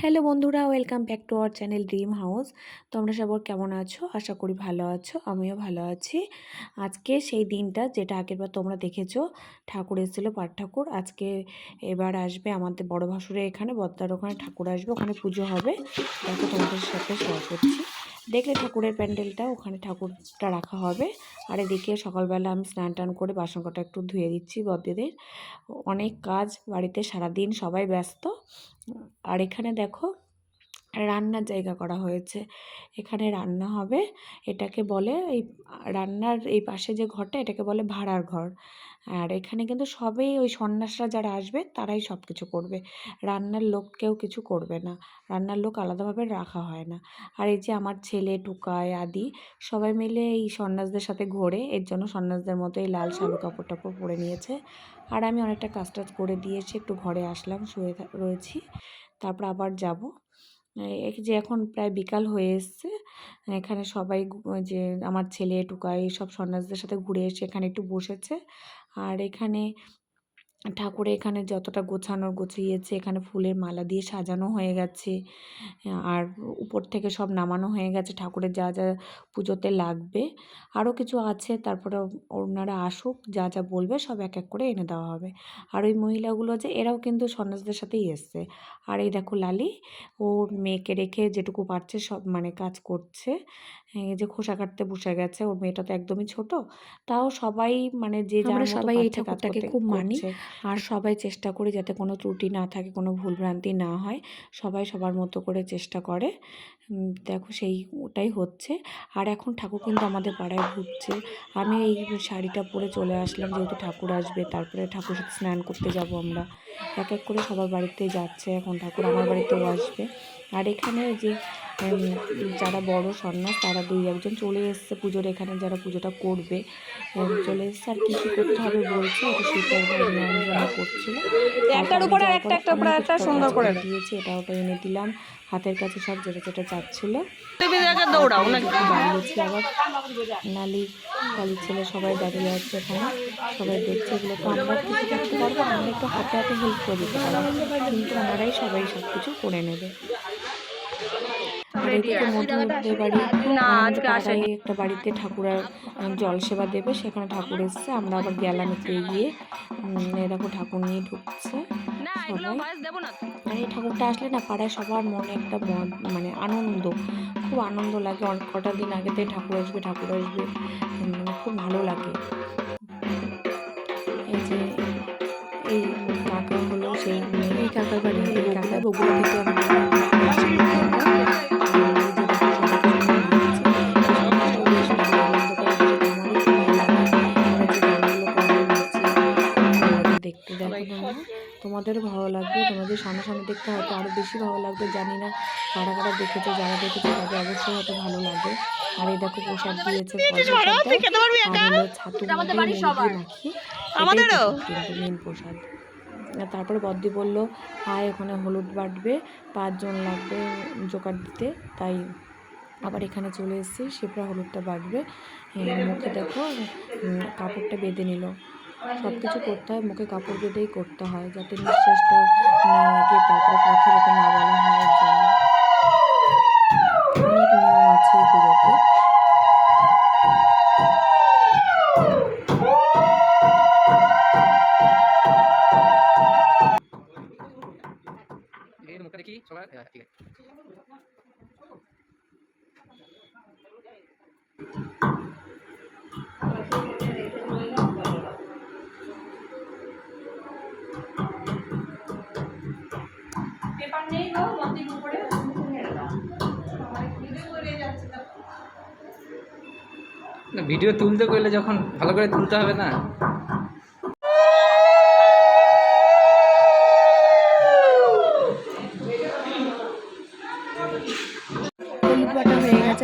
Hello বন্ধুরা, welcome back to our channel dream house. তোমরা সবার কেমন আছো? আশা করি ভালো আছো, আমিও ভালো আছি। আজকে সেই দিনটা যেটা আগেরবার তোমরা দেখেছ, ঠাকুর এসেছিল, পাট ঠাকুর। আজকে এবার আসবে আমাদের বড় ভাসুরে এখানে বদ্দার ওখানে ঠাকুর আসবে, ওখানে পুজো হবে। দেখো তোমাদের সাথে শেয়ার করছি। দেখলে ঠাকুরের প্যান্ডেলটা, ওখানে ঠাকুরটা রাখা হবে। আর এদিকে সকালবেলা আমি স্নান টান করে বাসন কটা একটু ধুয়ে দিচ্ছি বদ্দিদের অনেক কাজ, বাড়িতে সারাদিন সবাই ব্যস্ত। আর এখানে দেখো, রান্নার জায়গা করা হয়েছে। এখানে রান্না হবে, এটাকে বলে এই রান্নার এই পাশে যে ঘরটা, এটাকে বলে ভাড়ার ঘর। আর এখানে কিন্তু সবেই ওই সন্ন্যাসরা যারা আসবে, তারাই সব কিছু করবে। রান্নার লোক কেউ কিছু করবে না। রান্নার লোক আলাদাভাবে রাখা হয় না। আর এই যে আমার ছেলে টুকায় আদি, সবাই মিলে এই সন্ন্যাসদের সাথে ঘোরে। এর জন্য সন্ন্যাসদের মতো এই লাল শালু কাপড় টাপড় পরে নিয়েছে। আর আমি অনেকটা কাজ টাজ করে দিয়েছি একটু ঘরে আসলাম, শুয়ে রয়েছি। তারপর আবার যাব। যে এখন প্রায় বিকাল হয়ে এসছে, এখানে সবাই যে আমার ছেলে টুকাই, সব সন্ন্যাসদের সাথে ঘুরে এসে এখানে একটু বসেছে। আর এখানে ঠাকুরে এখানে যতটা গোছানোর গোছিয়েছে এখানে ফুলের মালা দিয়ে সাজানো হয়ে গেছে আর উপর থেকে সব নামানো হয়ে গেছে ঠাকুরের যা যা পুজোতে লাগবে। আরও কিছু আছে তারপরে ওনারা আসুক যা যা বলবে সব এক এক করে এনে দেওয়া হবে। আর ওই মহিলাগুলো যে এরাও কিন্তু সন্ন্যাসদের সাথেই এসছে। আর এই দেখো লালি ওর মেয়েকে রেখে যেটুকু পারছে সব মানে কাজ করছে। এই যে খোসা কাটতে বসে গেছে ওর মেয়েটা তো একদমই ছোট তাও সবাই মানে যে যারা সবাই এই ঠাকুরটাকে খুব মানি। আর সবাই চেষ্টা করি যাতে কোনো ত্রুটি না থাকে, কোনো ভুলভ্রান্তি না হয়। সবাই সবার মতো করে চেষ্টা করে। দেখো সেই ওটাই হচ্ছে। আর এখন ঠাকুর কিন্তু আমাদের পাড়ায় ঘুরছে। আমি এই শাড়িটা পরে চলে আসলাম, যেহেতু ঠাকুর আসবে, তারপরে ঠাকুর সাথে স্নান করতে যাব আমরা। এক এক করে সবার বাড়িতে যাচ্ছে, এখন ঠাকুর আমার বাড়িতেও আসবে। আর এখানে যে যারা বড় সন্ন্যাস তারা দুই একজন চলে এসছে পুজোর। এখানে যারা পুজোটা করবে চলে এসছে। আর কী কী করতে হবে বলছে শীতের করছিল। একটার উপরে আর একটা, উপরে একটা সুন্দর করে। দিয়েছে এটা ওটা এনে দিলাম। হাতের কাছে সব যেটা যেটা দাঁড়িয়েছি আবার। নালি কালি ছেলে সবাই দাঁড়িয়ে আছে এখানে। সবাই দেখছে এগুলো তো আমরা কিছু করতে পারব আমরা একটু হাতে হাতে হেল্প করে দিতে পারব কিন্তু ওনারাই সবাই সব কিছু করে নেবে। বাড়ি পাড়ায় আসেনি। একটা বাড়িতে ঠাকুরের জল সেবা দেবে সেখানে ঠাকুর এসছে। আমরা আবার গেলাম একটু এগিয়ে। এই দেখো ঠাকুর নিয়ে ঢুকছে আর এই ঠাকুরটা আসলে না পাড়ায় সবার মনে একটা মন মানে আনন্দ খুব আনন্দ লাগে। অনেক কটা দিন আগে ঠাকুর আসবে ঠাকুর আসবে মানে খুব ভালো লাগে। এই যে দেখতে হয়তো আরও বেশি ভালো লাগবে জানি না। কারা কারা দেখেছে যারা দেখেছে তাদের অবশ্যই হয়তো ভালো লাগবে। আর এই দেখো প্রসাদ দিয়েছে ছাতু আমাদেরও? মেন প্রসাদ আর তারপরে বদ্দি বলল আয় ওখানে হলুদ বাটবে পাঁচজন লাগবে জোগাড় দিতে। তাই আবার এখানে চলে এসেছি শিপ্রা হলুদটা বাটবে। মুখে দেখো কাপড়টা বেঁধে নিল। সব কিছু করতে হয় মুখে কাপড় বেঁধেই করতে হয় যাতে নিঃশ্বাসটা না লাগে তারপরে কথা যাতে না বলা হয় জন্য। অনেক নিয়ম আছে পুজোতে হ্যাঁ, ঠিক আছে। ভিডিও তুলতে করলে যখন ভালো করে তুলতে হবে না?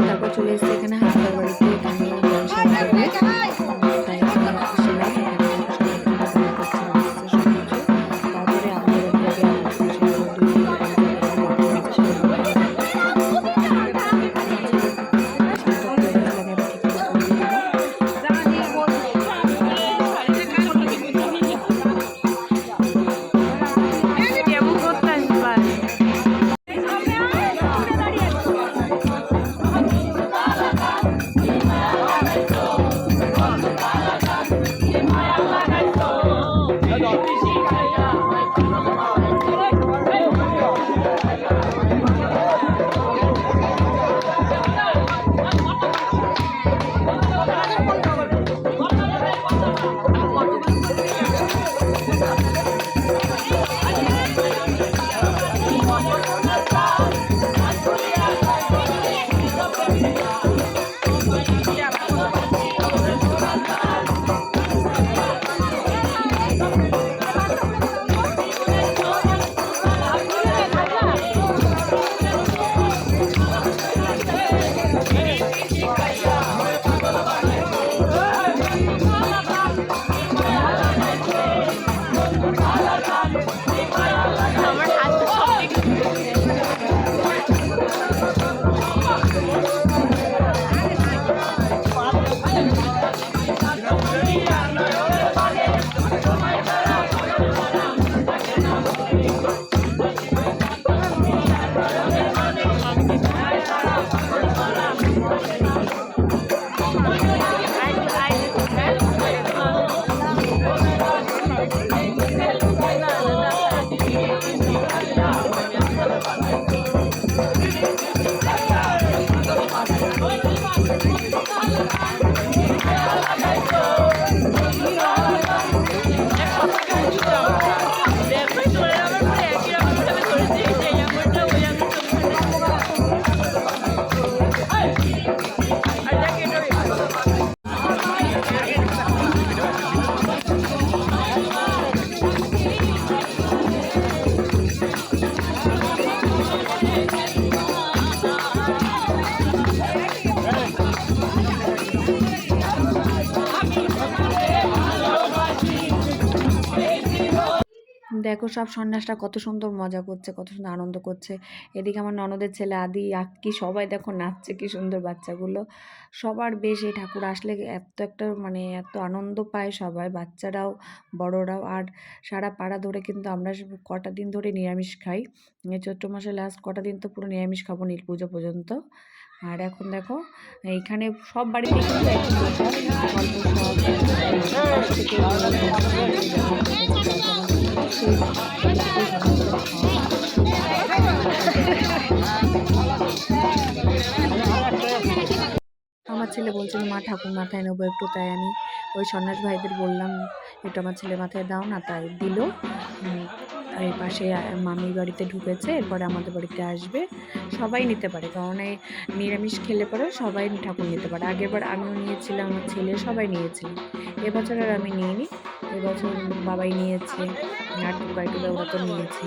তারপর চলে এসেছে এখানে হাসপাতাল দেখো সব সন্ন্যাসটা কত সুন্দর মজা করছে, কত সুন্দর আনন্দ করছে। এদিকে আমার ননদের ছেলে আদি, আক্কি সবাই দেখো নাচছে কি সুন্দর বাচ্চাগুলো। সবার বেশ এই ঠাকুর আসলে এত একটা মানে এত আনন্দ পায় সবাই, বাচ্চারাও, বড়রাও। আর সারা পাড়া ধরে কিন্তু আমরা কটা দিন ধরে নিরামিষ খাই। চৈত্র মাসে লাস্ট কটা দিন তো পুরো নিরামিষ খাব নীল পুজো পর্যন্ত। আর এখন দেখো, এইখানে সব বাড়িতে কিন্তু আমার ছেলে বলছিল মা ঠাকুর মাথায় নেব একটু। তাই আমি ওই সন্ন্যাস ভাইদের বললাম একটু আমার ছেলে মাথায় দাও না। তাই দিল। এই পাশে মামির বাড়িতে ঢুকেছে, এরপরে আমাদের বাড়িতে আসবে। সবাই নিতে পারে, কারণ এই নিরামিষ খেলে পরে সবাই ঠাকুর নিতে পারে। আগেরবার আমিও নিয়েছিলাম, আমার ছেলে সবাই নিয়েছিল। এবছর আর আমি নিইনি। এবছর বাবাই নিয়েছে আর টুকাই টুকা ওরা তো নিয়েছি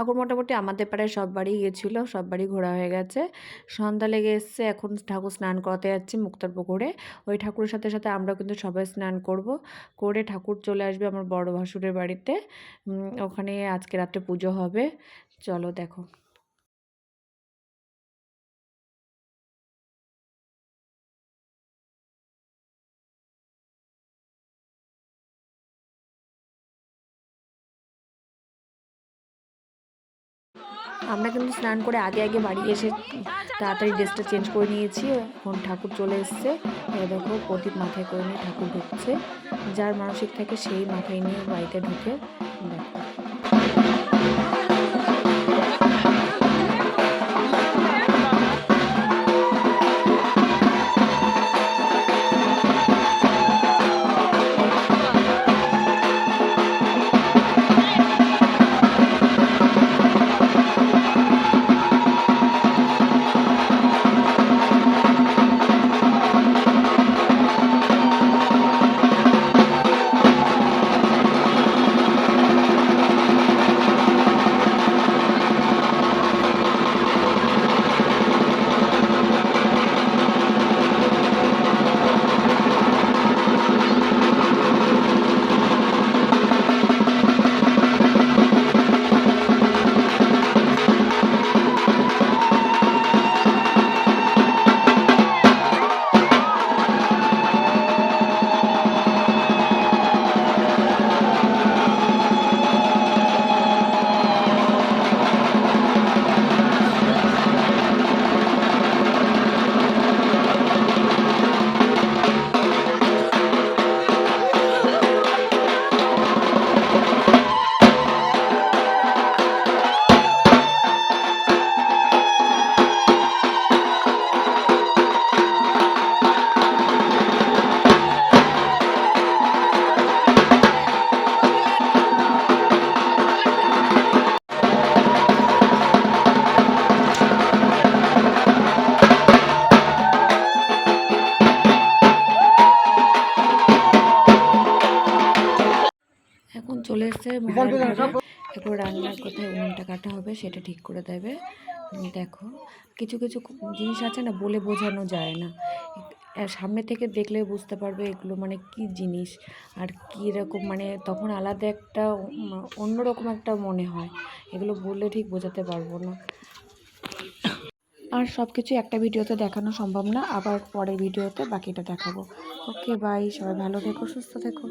ঠাকুর মোটামুটি আমাদের পাড়ায় সব বাড়ি গিয়েছিল সব বাড়ি ঘোরা হয়ে গেছে। সন্ধ্যা লেগে এসছে, এখন ঠাকুর স্নান করাতে যাচ্ছি মুক্তার পুকুরে ওই ঠাকুরের সাথে সাথে আমরা কিন্তু সবাই স্নান করব। করে ঠাকুর চলে আসবে আমার বড় ভাসুরের বাড়িতে। ওখানে আজকে রাত্রে পুজো হবে। চলো দেখো। আমরা কিন্তু স্নান করে আগে আগে বাড়ি এসে তাড়াতাড়ি ড্রেসটা চেঞ্জ করে নিয়েছি। এখন ঠাকুর চলে এসছে। দেখো প্রদীপ মাথায় করে নিয়ে ঠাকুর ঢুকছে। যার মানসিক থাকে সেই মাথায় নিয়ে বাড়িতে ঢুকে দেখো। রান্নার কাটা হবে সেটা ঠিক করে দেবে। দেখো, কিছু কিছু জিনিস আছে না বলে বোঝানো যায় না। সামনে থেকে দেখলে বুঝতে পারবে এগুলো মানে কি জিনিস আর কী রকম মানে তখন আলাদা একটা অন্যরকম একটা মনে হয়। এগুলো বললে ঠিক বোঝাতে পারব না। আর সব কিছু একটা ভিডিওতে দেখানো সম্ভব না, আবার পরের ভিডিওতে বাকিটা দেখাবো। ওকে বাই সবাই ভালো থেকো, সুস্থ থেকো।